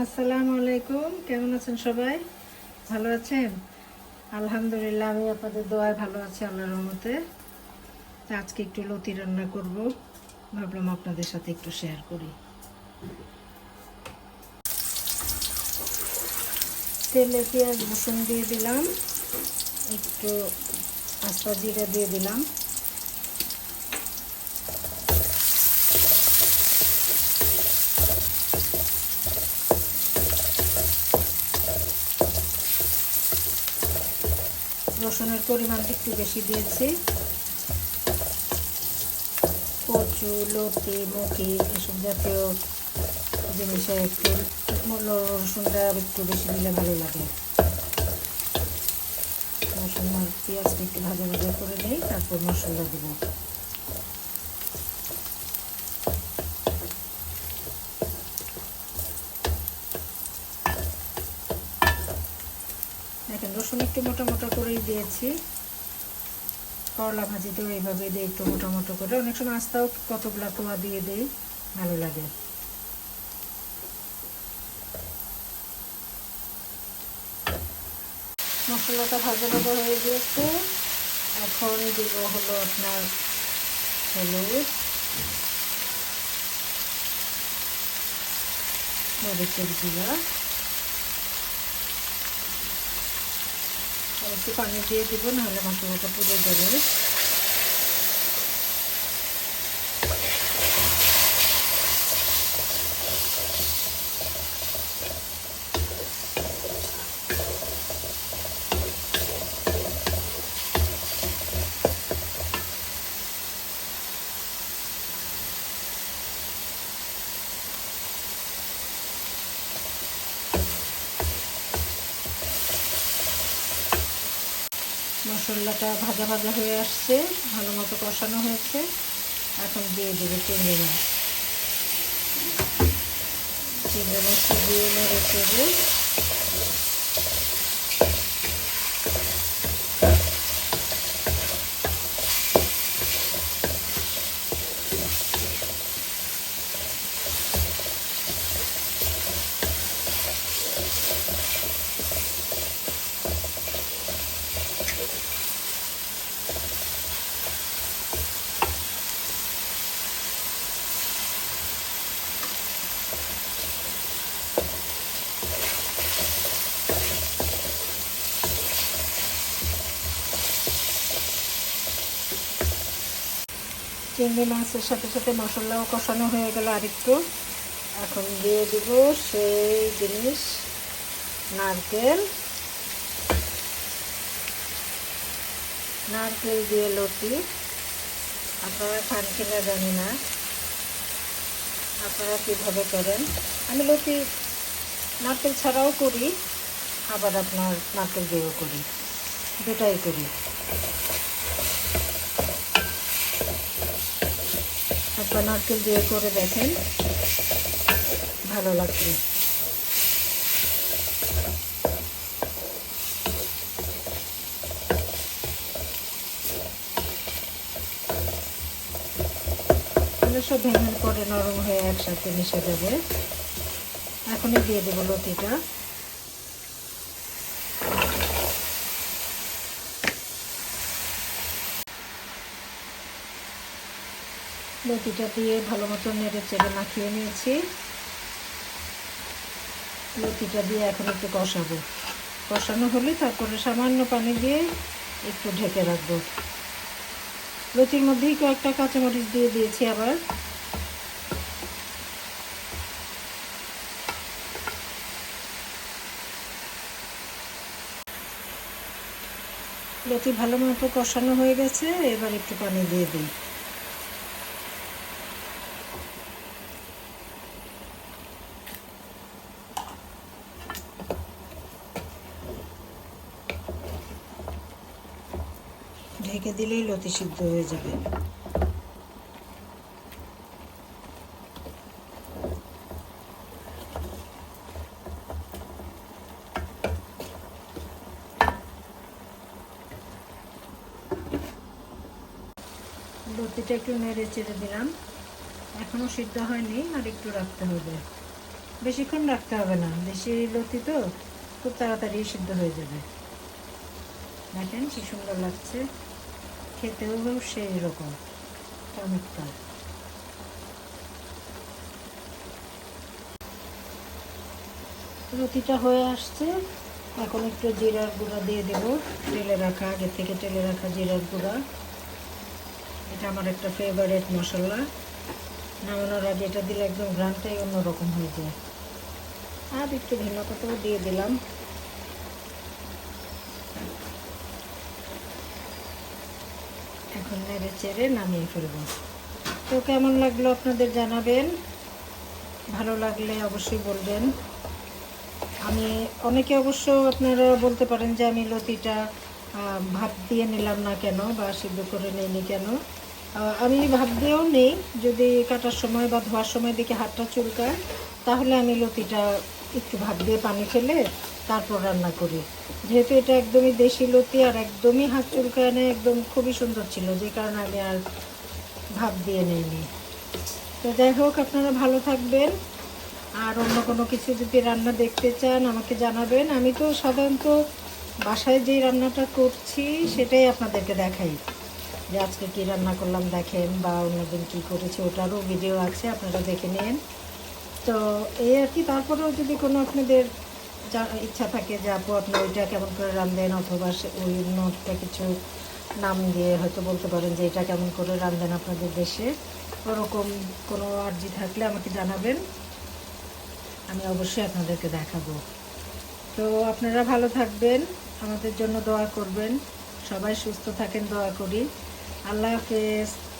আসসালামু আলাইকুম। কেমন আছেন সবাই? ভালো আছেন? আলহামদুলিল্লাহ, আমি আপনাদের দোয়ায় ভালো আছি, আল্লাহর রহমতে। আজকে একটু লতি রান্না করব। ভাবলাম আপনাদের সাথে একটু শেয়ার করি। তেলে পেঁয়াজ রসুন দিয়ে দিলাম। একটু আস্তা জিরা দিয়ে দিলাম। রসুনের পরিমাণ একটু বেশি দিয়েছি। কচু, লতি, মুখি এসব জাতীয় জিনিসে একটু রসুনটা একটু বেশি দিলে ভালো লাগে। রসুন আর পেঁয়াজটা একটু ভাজা ভাজা করে নিই, তারপর মশলা দেবো দেখেন রসুন একটু মোটা মোটা করেই দিয়েছি। করলা ভাজিতেও এইভাবে দিই একটু মোটা মোটা করে। অনেক সময় আস্তাও কতগুলা কোয়া দিয়ে দিই, ভালো লাগে। মশলাটা ভাজা ভাজা হয়ে গিয়েছে। এখন দিব হলো আপনার হলুদ। মরিচের গুঁড়া। একটু পানি দিয়ে দেবো নাহলে মশলাটা পুড়ে যাবে। মশলাটা ভাজা ভাজা হয়ে আসছে, ভালো মতো কষানো হয়েছে। এখন দিয়ে দেবে চিংড়ি মাছ। চিংড়ি মাছটা দিয়ে নেড়ে চিংড়ি মাছের সাথে সাথে মশলাও কষানো হয়ে গেল আরেকটু। এখন দিয়ে দিব সেই জিনিস, নারকেল। নারকেল দিয়ে লতি। আপনারা খান কিনা জানি না। আপনারা কীভাবে করেন? আমি লতি, নারকেল ছাড়াও করি, আবার আপনার নারকেল দিয়েও করি। দুটাই করি। একবার নারকেল দিয়ে করে দেখেন। ভালো লাগবে। সব ভেঙে পরে নরম হয়ে একসাথে মিশে যাবে এখনই দিয়ে দেবো লতিটা। লতিটা দিয়ে ভালো মতো নেড়ে চেড়ে মাখিয়ে নিয়েছি। লতিটা দিয়ে এখন একটু কষাবো। কষানো হলে তারপরে সামান্য পানি দিয়ে একটু ঢেকে রাখব। লতির মধ্যেই কয়েকটা কাঁচামরিচ দিয়ে দিয়েছি আবার। লতি ভালো মতো কষানো হয়ে গেছে, এবার একটু পানি দিয়ে দিই। ঢেকে দিলেই লতি সিদ্ধ হয়ে যাবে। লতিটা একটু নেড়ে চেড়ে দিলাম। এখনও সিদ্ধ হয়নি, আর একটু রাখতে হবে। বেশিক্ষণ রাখতে হবে না, বেশি লতি তো, খুব তাড়াতাড়ি সিদ্ধ হয়ে যাবে। দেখেন কি সুন্দর লাগছে। খেতেও সেই রকম। চমৎকার রুটিটা হয়ে আসছে। এখন একটু জিরার গুঁড়া দিয়ে দেবো। তেলে রাখা, আগে থেকে তেলে রাখা জিরার গুঁড়া। এটা আমার একটা ফেভারিট মশলা। নামানোর আগে এটা দিলে একদম ঘ্রানটাই অন্যরকম হয়ে যায়। আর একটু ধনে পাতাও দিয়ে দিলাম। এখন নেড়ে চেড়ে নামিয়ে ফেলব। তো কেমন লাগল আপনাদের জানাবেন? ভালো লাগলে অবশ্যই বলবেন। আমি, অনেকে অবশ্য আপনারা বলতে পারেন যে আমি লতিটা ভাপ দিয়ে নিলাম না কেন বা সিদ্ধ করে নিইনি কেন। আমি ভাপ দিয়েও নেই। যদি কাটার সময় বা ধোয়ার সময় দেখি হাতটা চুলকায়, তাহলে আমি লতিটা একটু ভাপ দিয়ে পানি ফেলে তারপর রান্না করি। যেহেতু এটা একদমই দেশি লতি আর একদমই হাত চুলকায় না একদম খুবই সুন্দর ছিল, যে কারণে আমি আর ভাপ দিয়ে নিইনি। তো যাই হোক, আপনারা ভালো থাকবেন। আর অন্য কোনো কিছু যদি রান্না দেখতে চান, আমাকে জানাবেন। আমি তো সাধারণত বাসায় যেই রান্নাটা করছি, সেটাই আপনাদেরকে দেখাই। যে আজকে কী রান্না করলাম দেখেন, বা অন্যদিন কী করেছি, ওটারও ভিডিও আছে, আপনারা দেখে নিন। তো এই আর কি, তারপরেও যদি কোনো আপনাদের ইচ্ছা থাকে যে আপু আপনি ওইটা কেমন করে রান্ধেন অথবা সে- ওই নোটটা কিছু নাম দিয়ে হয়তো বলতে পারেন যে এটা কেমন করে রান্ধেন আপনাদের দেশে, ওরকম কোনো আর্জি থাকলে আমাকে জানাবেন। আমি অবশ্যই আপনাদেরকে দেখাবো। তো আপনারা ভালো থাকবেন, আমাদের জন্য দোয়া করবেন। সবাই সুস্থ থাকেন, দোয়া করি। আল্লাহ হাফেজ।